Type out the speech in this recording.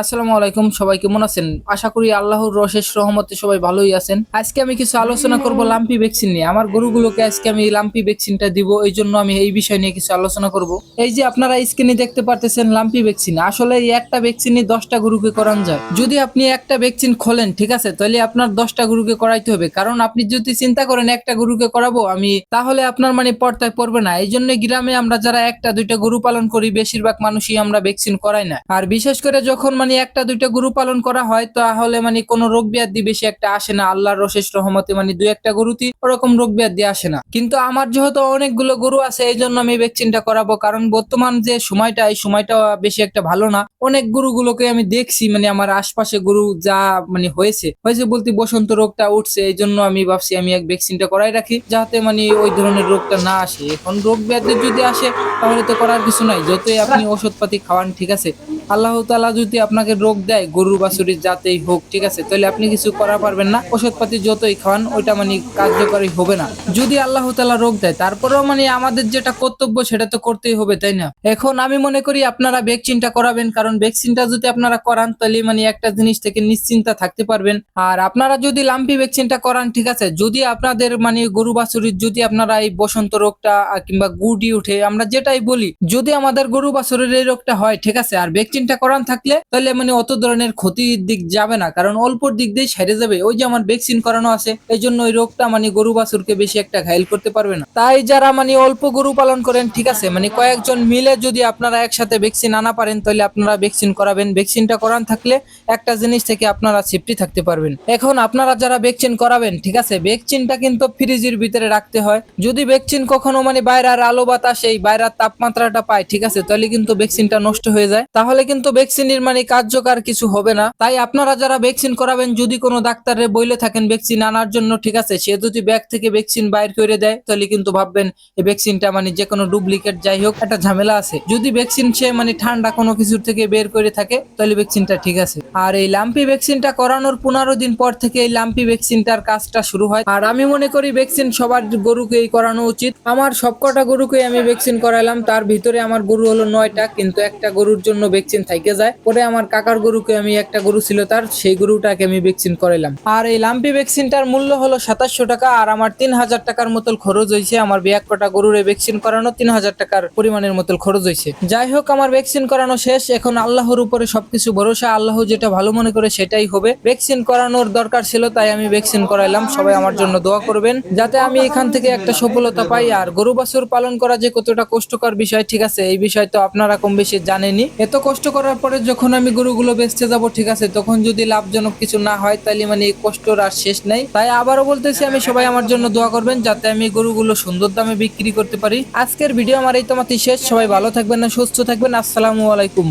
আসসালামু আলাইকুম, সবাই কেমন আছেন? আশা করি আল্লাহর রশেষ রহমতে সবাই ভালোই আছেন। আজকে আমি কিছু আলোচনা করব লাম্পি ভ্যাকসিন নিয়ে। আমার গরুগুলোকে আজকে আমি লাম্পি ভ্যাকসিনটা দিব, এই জন্য আমি এই বিষয় নিয়ে কিছু আলোচনা করব। এই যে আপনারা স্ক্রিনে দেখতে পারতেছেন লাম্পি ভ্যাকসিন, আসলে এই একটা ভ্যাকসিনই দশটা গরুকে করান যায়। যদি আপনি একটা ভ্যাকসিন খোলেন, ঠিক আছে, তাহলে আপনার দশটা গরুকে করাইতে হবে। কারণ আপনি যদি চিন্তা করেন একটা গরুকে করাবো আমি, তাহলে আপনার মানে পর্দায় পড়বে না। এই জন্য গ্রামে আমরা যারা একটা, দুইটা গরু পালন করি, বেশিরভাগ মানুষই আমরা ভ্যাকসিন করাই না। আর বিশেষ করে যখন মানে একটা, দুইটা গরু পালন করা হয়, তাহলে মানে কোনো রোগ ব্যাধি বেশি একটা আসে না। আল্লাহর রশেষ রহমতে মানে দুই একটা গরুতে ওরকম রোগ ব্যাধি আসে না। কিন্তু আমার যেহেতু অনেকগুলো গরু আছে এই জন্য আমি ভ্যাকসিনটা করাবো। কারণ বর্তমান যে সময়টা, এই সময়টা বেশি একটা ভালো না। অনেক গরুগুলোকে আমি দেখছি মানে আমার আশপাশে গরু যা মানে হয়েছে হয়েছে বলতে বসন্ত রোগটা উঠছে এই জন্য আমি ভাবছি আমি এক ভ্যাকসিনটা করাই রাখি, যাতে মানে ওই ধরনের রোগটা না আসে। এখন রোগ ব্যাধি যদি আসে, তাহলে তো করার কিছু নাই। যতই আপনি ওষুধপাতি খাওয়ান, ঠিক আছে। আল্লাহ তালা যদি আপনাকে রোগ দেয় গরু বাছুরির যাতেই হোক, ঠিক আছে? তাহলে আপনি কিছু করা পারবেন না। ওষুধপাতি যতই খাওয়ান, ওইটা মানে কার্যকরী হবে না। যদি আল্লাহ তালা রোগ দেয়, তারপরেও মানে আমাদের যেটা কর্তব্য, সেটা তো করতেই হবে, তাই না? এখন আমি মনে করি আপনারা ভ্যাকসিনটা করাবেন, কারণ ভ্যাকসিনটা যদি আপনারা করান, তাহলে মানে একটা জিনিস থেকে নিশ্চিন্তা থাকতে পারবেন। আর আপনারা যদি লাম্পি ভ্যাকসিনটা করান, ঠিক আছে? যদি আপনাদের মানে গরু বাছুরির, যদি আপনারা এই বসন্ত রোগটা কিংবা গুডি উঠে আমরা যেটাই বলি, যদি আমাদের গরু বাছুরের এই রোগটা হয়, ঠিক আছে? আর ভ্যাকসিনটা করান থাকলে তাহলে মানে অত ধরনের ক্ষতির দিক যাবে না। কারণ অল্পর দিক দিয়ে সেরে যাবে। ওই যে আমার ভ্যাকসিন করানো আছে, এই জন্য ওই রোগটা মানে গরু বাছুরকে বেশি একটা ঘায়ল করতে পারবে না। তাই যারা মানে অল্প গরু পালন করেন, ঠিক আছে মানে কয়েকজন মিলে যদি আপনারা একসাথে ভ্যাকসিন আনা পারেন, তাহলে আপনারা ভ্যাকসিন করাবেন। ভ্যাকসিনটা করান থাকলে একটা জিনিস থেকে আপনারা সেফটি থাকতে পারবেন। এখন আপনারা যারা ভ্যাকসিন করাবেন, ঠিক আছে ভ্যাকসিনটা কিন্তু ফ্রিজের ভিতরে রাখতে হয়। যদি ভ্যাকসিন কখনো মানে বাইরের আলো বাতাস, এই বাইরের তাপমাত্রাটা পায়, ঠিক আছে, তাহলে কিন্তু ভ্যাকসিনটা নষ্ট হয়ে যায়। তাহলে কিন্তু ভ্যাকসিনের মানে কার্যকর কিছু হবে না। তাই আপনারা যারা ভ্যাকসিন করাবেন, যদি কোনো ডাক্তারের বইলে থাকেন ভ্যাকসিন আনার জন্য, ঠিক আছে? সে যদি ব্যাগ থেকে ভ্যাকসিন বাইর করে দেয়, তাহলে কিন্তু ভাববেন এই ভ্যাকসিনটা মানে যে কোনো ডুপ্লিকেট যাই হোক, একটা ঝামেলা আছে। যদি ভ্যাকসিন সে মানে ঠান্ডা কোনো কিছুর থেকে বের করে থাকে, তাহলে ভ্যাকসিনটা ঠিক আছে। আর এই লাম্পি ভ্যাকসিনটা করানোর পনেরো দিন পর থেকে এই লাম্পি ভ্যাকসিনটার কাজটা শুরু হয়। আর আমি মনে করি ভ্যাকসিন সবার গরুকেই করানো উচিত। আমার সবকটা গরুকেই আমি ভ্যাকসিন করালাম। তার ভিতরে আমার গরু হলো নয়টা, কিন্তু একটা গরুর জন্য ভ্যাকসিন থাইকে যায়। পরে আমার কাকার গরুকে আমি একটা গরু ছিল তার, সেই গরুটাকে আমি ভ্যাকসিন করাইলাম। আর এই লাম্পি ভ্যাকসিনটার মূল্য হলো সাতাশশো টাকা, আর আমার তিন হাজার টাকার মতো খরচ হয়েছে। আমার বিয়াক কটা গরুর ভ্যাকসিন করানো তিন হাজার টাকার পরিমাণের মতো খরচ হয়েছে। যাই হোক, আমার ভ্যাকসিন করানো শেষ। এখন আল্লাহর উপরে সবকিছু ভরসা, আল্লাহ যেটা ভালো মনে করে সেটাই হবে। ভ্যাকসিন করানোর দরকার ছিল, তাই আমি ভ্যাকসিন করাইলাম। সবাই আমার জন্য দোয়া করবেন, যাতে আমি এখান থেকে একটা সফলতা পাই। আর গরু বাছুর পালন করা যে কতটা কষ্টকর বিষয়, ঠিক আছে, এই বিষয় তো আপনারা কম বেশি জানেনই। এত কষ্ট করার পরে যখন আমি গরুগুলো বেচতে যাব, ঠিক আছে, তখন যদি লাভজনক কিছু না হয় তাহলে মানে এই কষ্টর আর শেষ নাই। তাই আবারও বলতেছি, আমি সবাই আমার জন্য দোয়া করবেন, যাতে আমি গরুগুলো সুন্দর দামে বিক্রি করতে পারি। আজকের ভিডিও আমার এই তোমাতে শেষ। সবাই ভালো থাকবেন না সুস্থ থাকবেন। আসসালামু আলাইকুম।